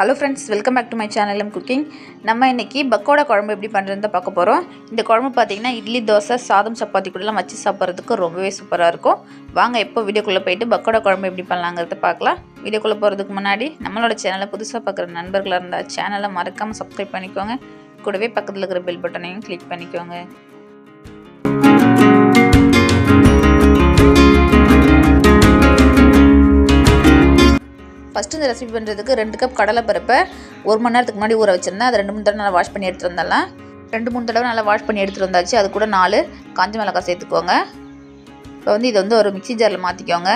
Hello friends welcome back to my channel M cooking நம்ம இன்றைக்கி பக்கோடா குழம்பு எப்படி பண்ணுறதுன்னு தான் பார்க்க போகிறோம் இந்த குழம்பு பார்த்திங்கன்னா இட்லி தோசை சாதம் சப்பாத்தி கூடலாம் வச்சு சாப்பிட்றதுக்கு ரொம்பவே சூப்பராக இருக்கும். வாங்க எப்போ வீடியோக்குள்ளே போயிட்டு பக்கோடா குழம்பு எப்படி பண்ணலாங்கிறத பார்க்கலாம். வீடியோக்குள்ளே போகிறதுக்கு முன்னாடி நம்மளோட சேனலை புதுசாக பார்க்குற நண்பர்களாக இருந்தால் சேனலை மறக்காமல் சப்ஸ்கிரைப் பண்ணிக்கோங்க. கூடவே பக்கத்தில் இருக்கிற பெல் பட்டனையும் கிளிக் பண்ணிக்கோங்க. ஃபஸ்ட்டு இந்த ரெசிபி பண்ணுறதுக்கு ரெண்டு கப் கடலை பருப்பை ஒரு மணி நேரத்துக்கு முன்னாடி ஊற வச்சுருந்தேன். அதை ரெண்டு மூணு தடவை நல்லா வாஷ் பண்ணி எடுத்துகிட்டு வந்துடலாம். ரெண்டு மூணு தடவை நல்லா வாஷ் பண்ணி எடுத்துகிட்டு வந்தாச்சு. அது கூட நாலு காஞ்ச மிளகாய் சேர்த்துக்கோங்க. இப்போ வந்து இதை வந்து ஒரு மிக்சி ஜாரில் மாற்றிக்கோங்க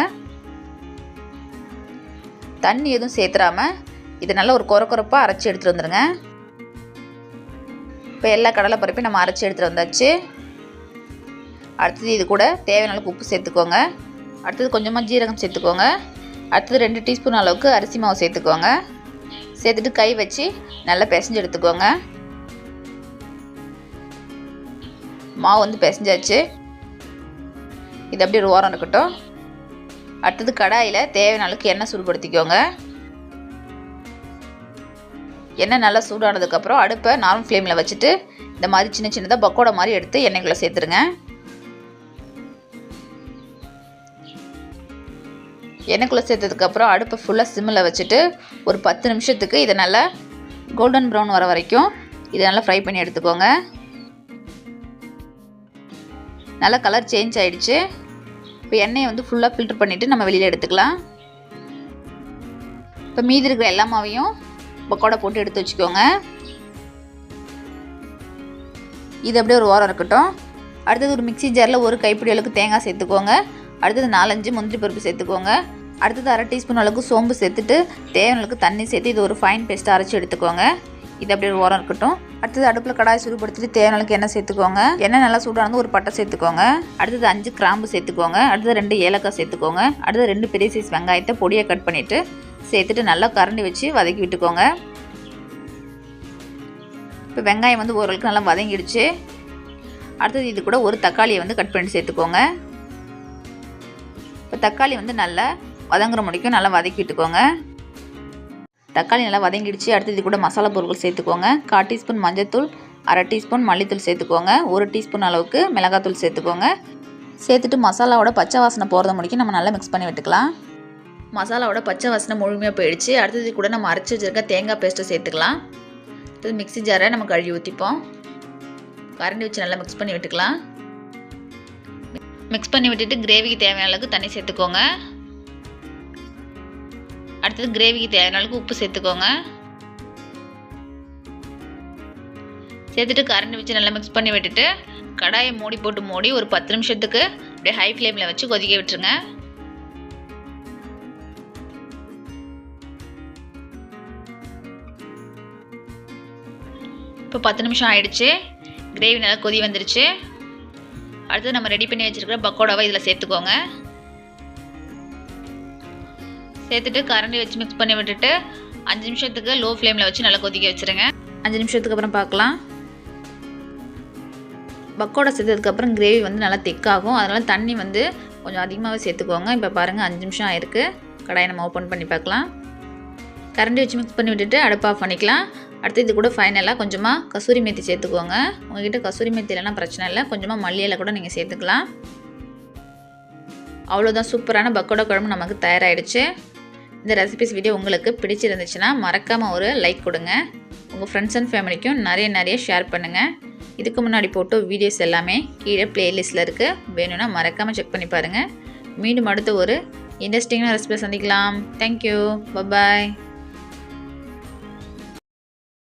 தண்ணி எதுவும் சேர்த்துறாம இதை நல்லா ஒரு குறை குறைப்பாக அரைச்சி எடுத்துகிட்டு வந்துடுங்க இப்போ எல்லா கடலை பருப்பையும் நம்ம அரைச்சி எடுத்துகிட்டு வந்தாச்சு. அடுத்தது இது கூட தேவையான அளவுக்கு உப்பு சேர்த்துக்கோங்க. அடுத்தது கொஞ்சமாக ஜீரகம் சேர்த்துக்கோங்க. அடுத்தது ரெண்டு டீஸ்பூன் அளவுக்கு அரிசி மாவு சேர்த்துக்கோங்க. சேர்த்துட்டு கை வச்சு நல்லா பிசைஞ்சு எடுத்துக்கோங்க. மாவு வந்து பிசைஞ்சாச்சு. இது அப்படியே ஒரு ஓரம் இருக்கட்டும். அடுத்தது கடாயில் தேவையான அளவுக்கு எண்ணெய் சூடுபடுத்திக்கோங்க. எண்ணெய் நல்லா சூடானதுக்கப்புறம் அடுப்பை நார்மல் ஃப்ளேமில் வச்சுட்டு இந்த மாதிரி சின்ன சின்னதாக பக்கோடா மாதிரி எடுத்து எண்ணெய்க்குள்ளே சேர்த்துருங்க. எண்ணெய்க்குள்ளே சேர்த்ததுக்கப்புறம் அடுப்பை ஃபுல்லாக சிம்மில் வச்சுட்டு ஒரு பத்து நிமிஷத்துக்கு இதை நல்லா கோல்டன் ப்ரௌன் வர வரைக்கும் இதை நல்லா ஃப்ரை பண்ணி எடுத்துக்கோங்க. நல்லா கலர் சேஞ்ச் ஆகிடுச்சு இப்போ எண்ணெயை வந்து ஃபுல்லாக ஃபில்ட்ரு பண்ணிவிட்டு நம்ம வெளியில் எடுத்துக்கலாம். இப்போ மீதி இருக்கிற எல்லா மாவையும் பக்கோடா போட்டு எடுத்து வச்சுக்கோங்க. இது அப்படியே ஒரு ஓரம் இருக்கட்டும். அடுத்தது ஒரு மிக்சி ஜாரில் ஒரு கைப்பிடி அளவுக்கு தேங்காய் சேர்த்துக்கோங்க. அடுத்தது நாலஞ்சு முந்திரி பருப்பு சேர்த்துக்கோங்க. அடுத்தது அரை டீஸ்பூன் அளவுக்கு சோம்பு சேர்த்துட்டு தேவையான அளவுக்கு தண்ணி சேர்த்து இது ஒரு ஃபைன் பேஸ்ட்டாக அரைச்சி எடுத்துக்கோங்க. இது அப்படியே ஒரு ஓரம் இருக்கட்டும். அடுத்தது அடுப்பில் கடாய் சூடுபடுத்திட்டு தேவையான அளவுக்கு எண்ணெய் சேர்த்துக்கோங்க. எண்ணெய் நல்லா சூடானது ஒரு பட்டை சேர்த்துக்கோங்க. அடுத்தது அஞ்சு கிராம்பு சேர்த்துக்கோங்க. அடுத்தது ரெண்டு ஏலக்காய் சேர்த்துக்கோங்க. அடுத்தது ரெண்டு பெரிய சைஸ் வெங்காயத்தை பொடியை கட் பண்ணிவிட்டு சேர்த்துட்டு நல்லா கரண்டி வச்சு வதக்கி விட்டுக்கோங்க. இப்போ வெங்காயம் வந்து ஓரளவுக்கு நல்லா வதங்கிடுச்சு. அடுத்தது இது கூட ஒரு தக்காளியை வந்து கட் பண்ணி சேர்த்துக்கோங்க. இப்போ தக்காளி வந்து நல்லா வதங்குற முடிக்கும் நல்லா வதக்கி விட்டுக்கோங்க தக்காளி நல்லா வதங்கிடுச்சு. அடுத்து இது கூட மசாலா பொருட்கள் சேர்த்துக்கோங்க. கால் டீஸ்பூன் மஞ்சத்தூள் அரை டீஸ்பூன் மல்லித்தூள் சேர்த்துக்கோங்க. ஒரு டீஸ்பூன் அளவுக்கு மிளகாத்தூள் சேர்த்துக்கோங்க. சேர்த்துட்டு மசாலாவோட பச்சை வாசனை போகிறத முடிக்கும் நம்ம நல்லா மிக்ஸ் பண்ணி விட்டுக்கலாம். மசாலாவோட பச்சை வாசனை முழுமையாக போயிடுச்சு. அடுத்தது கூட நம்ம அரைச்சி வச்சுருக்க தேங்காய் பேஸ்ட்டை சேர்த்துக்கலாம். அடுத்தது மிக்ஸி ஜாரை நம்ம கழுவி ஊற்றிப்போம் கரண்டி வச்சு நல்லா மிக்ஸ் பண்ணி விட்டுக்கலாம். மிக்ஸ் பண்ணி விட்டுட்டு கிரேவிக்கு தேவையான அளவுக்கு தண்ணி சேர்த்துக்கோங்க. அடுத்தது கிரேவிக்கு தேவையான அளவுக்கு உப்பு சேர்த்துக்கோங்க. சேர்த்துட்டு கரண்ட் வச்சு நல்லா மிக்ஸ் பண்ணி விட்டுட்டு கடாயை மூடி போட்டு மூடி ஒரு பத்து நிமிஷத்துக்கு அப்படியே ஹை ஃப்ளேமில் வச்சு கொதிக்க விட்டுருங்க. இப்போ பத்து நிமிஷம் ஆயிடுச்சு. கிரேவி நல்லா கொதி வந்துருச்சு. அடுத்து நம்ம ரெடி பண்ணி வச்சுருக்கிற பக்கோடாவை இதில் சேர்த்துக்கோங்க. சேர்த்துட்டு கரண்டி வச்சு மிக்ஸ் பண்ணி விட்டுட்டு அஞ்சு நிமிஷத்துக்கு லோ ஃப்ளேமில் வச்சு நல்லா கொதிக்க வச்சுருங்க. அஞ்சு நிமிஷத்துக்கு அப்புறம் பார்க்கலாம். பக்கோடா சேர்த்ததுக்கப்புறம் கிரேவி வந்து நல்லா திக்காகும் அதனால் தண்ணி வந்து கொஞ்சம் அதிகமாகவே சேர்த்துக்கோங்க. இப்போ பாருங்கள் அஞ்சு நிமிஷம் ஆயிருக்கு. கடாயை நம்ம ஓப்பன் பண்ணி பார்க்கலாம். கரண்டி வச்சு மிக்ஸ் பண்ணி விட்டுட்டு அடுப்பு ஆஃப் பண்ணிக்கலாம். அடுத்து இது கூட ஃபைனலாக கொஞ்சமாக கசூரி மேத்தி சேர்த்துக்கோங்க. உங்ககிட்ட கசூரி மேத்தி இல்லைனா பிரச்சனை இல்லை. கொஞ்சமாக மல்லியில் கூட நீங்கள் சேர்த்துக்கலாம். அவ்வளோதான் சூப்பரான பக்கோடா குழம்பு நமக்கு தயாராகிடுச்சு இந்த ரெசிபிஸ் வீடியோ உங்களுக்கு பிடிச்சிருந்துச்சுன்னா மறக்காமல் ஒரு லைக் கொடுங்க. உங்கள் ஃப்ரெண்ட்ஸ் அண்ட் ஃபேமிலிக்கும் நிறைய நிறைய ஷேர் பண்ணுங்கள் இதுக்கு முன்னாடி போட்டோ வீடியோஸ் எல்லாமே கீழே ப்ளேலிஸ்ட்டில் இருக்குது வேணும்னா மறக்காமல் செக் பண்ணி பாருங்கள் மீண்டும் அடுத்த ஒரு இன்ட்ரெஸ்டிங்கான ரெசிபி சந்திக்கலாம். Thank you bye bye